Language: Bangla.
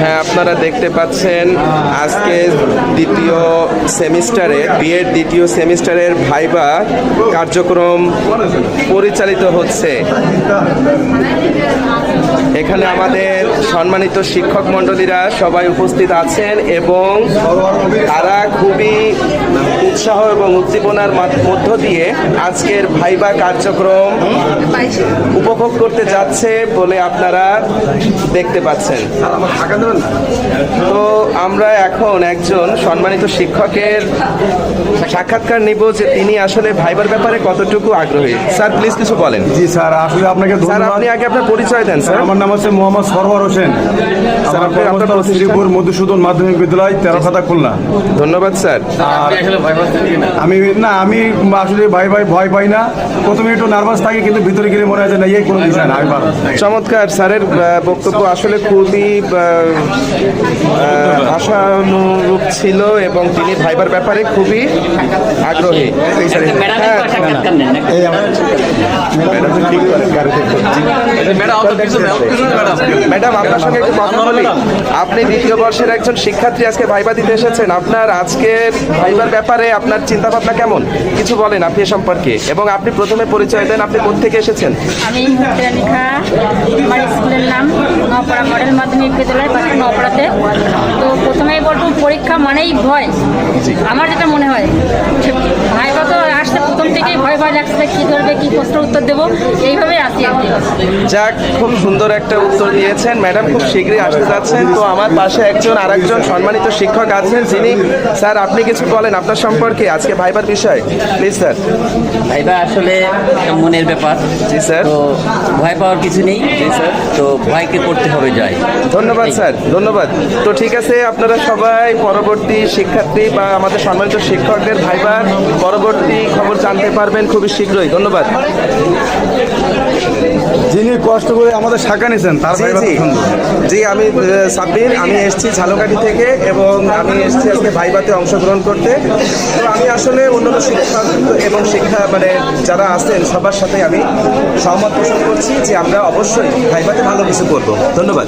হ্যাঁ আপনারা দেখতে পাচ্ছেন আজকে দ্বিতীয় সেমিস্টারে, বিএড দ্বিতীয় সেমিস্টারের ভাইবা কার্যক্রম পরিচালিত হচ্ছে। এখানে আমাদের সম্মানিত শিক্ষক মণ্ডলীরা সবাই উপস্থিত আছেন এবং তারা খুবই উৎসাহ এবং উদ্দীপনার মাধ- মধ্য দিয়ে আজকের ভাইবা কার্যক্রম উপভোগ করতে যাচ্ছে বলে আপনারা দেখতে পাচ্ছেন। তো আমরা এখন একজন সম্মানিত শিক্ষকের সাক্ষাৎকার নিব যে তিনি আসলে ভাইবার ব্যাপারে কতটুকু আগ্রহী। স্যার প্লিজ কিছু বলেন। জি স্যার আসলে আপনাকে স্যার আপনি আগে আপনার পরিচয় দেন স্যার। আমার নাম হচ্ছে মোহাম্মদ সরওয়ার হোসেন। স্যার, আমার? শ্রীপুর মধুসূদন মাধ্যমিক বিদ্যালয় তেরো খাতা খুলনা। ধন্যবাদ স্যার। আমি না আমি আসলে ভাই ভাই ভয় পাই না। প্রথমে একটু নার্ভাস থাকি কিন্তু ভিতরে গেলে মনে হয় যে না এই কোনো বিষয় না আমি চমৎকার স্যারের বক্তব্য আসলে খুবই আশানুরূপ ছিল এবং তিনি ভাইবার ব্যাপারে খুবই আগ্রহী। হ্যাঁ, ম্যাডাম আপনার সঙ্গে একটু কথা বলি। আপনি দ্বিতীয় বর্ষের একজন শিক্ষার্থী আজকে ভাইবা দিতে এসেছেন। আপনার আজকের ভাইবার ব্যাপারে আপনার চিন্তা ভাবনা কেমন? কিছু বলেন আপনি এ সম্পর্কে। এবং আপনি প্রথমে পরিচয় দেন আপনি কোথেকে এসেছেন? আমি আমার স্কুলের নাম নপাড়া মডেল মাধ্যমিক বিদ্যালয় পাশে নপাড়াতে তো প্রথমেই বলব পরীক্ষা মানেই ভয়। আমার যেটা মনে হয় ভাইবা তো আসছে প্রথম থেকেই ভয় ভয় লাগছে কী ধরবে কী প্রশ্ন উত্তর দেবো। এইভাবেই আসি যাক খুব সুন্দর একটা উত্তর দিয়েছেন। ম্যাডাম খুব শীঘ্রই আসতে যাচ্ছেন। তো আমার পাশে একজন আরেকজন সম্মানিত শিক্ষক আছেন যিনি। স্যার আপনি কিছু বলেন আপনার সম্পর্কে আজকে ভাইবার বিষয়। Please sir. ভাইবা আসলে মনের ব্যাপার। জি স্যার। তো ভয় পাওয়ার কিছু নেই। জি স্যার। তো ভয়কে করতে হবে জয়। ধন্যবাদ স্যার। ধন্যবাদ। তো ঠিক আছে আপনারা সবাই পরবর্তী শিক্ষার্থী বা আমাদের সম্মানিত শিক্ষকদের ভাইবার পরবর্তী খবর জানতে পারবেন খুবই শীঘ্রই। ধন্যবাদ। কষ্ট করে আমাদের শাখা নিয়েছেন তার জি জি। জি আমি সাব্বির আমি এসেছি ঝালকাঠি থেকে এবং আমি এসেছি আজকে ভাইবাতে অংশগ্রহণ করতে। তো আমি আসলে অন্যান্য শিক্ষা এবং শিক্ষা মানে যারা আছেন সবার সাথে আমি সহমত পোষণ করছি যে আমরা অবশ্যই ভাইবাতে ভালো কিছু করব। ধন্যবাদ।